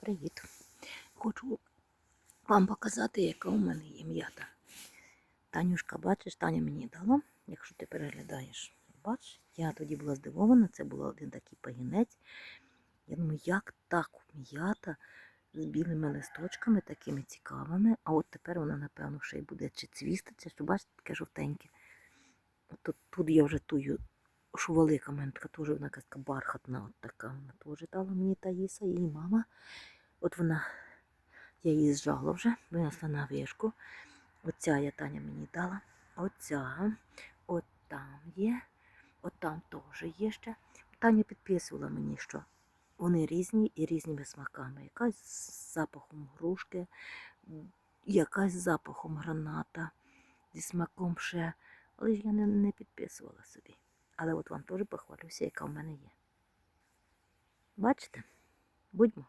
Привіт! Хочу вам показати, яка у мене є м'ята. Танюшка, бачиш, Таня мені дала, якщо ти переглядаєш. Бач, я тоді була здивована, це був один такий пагінець. Я думаю, як так м'ята з білими листочками, такими цікавими. А от тепер вона, напевно, ще й буде чи цвіститься, що бачите, таке жовтеньке. Тут, тут я вже тую, що велика така теж вона така бархатна, от така. Вона теж дала мені Таїса, і мама. От вона, я її зжала вже, винесла на вишку. Оця я Таня мені дала. Оця, от там є, от там теж є ще. Таня підписувала мені, що вони різні і різними смаками. Якась з запахом грушки, якась з запахом граната, зі смаком ще. Але ж я не, не підписувала собі. Але от вам теж похвалюся, яка в мене є. Бачите? Будьмо.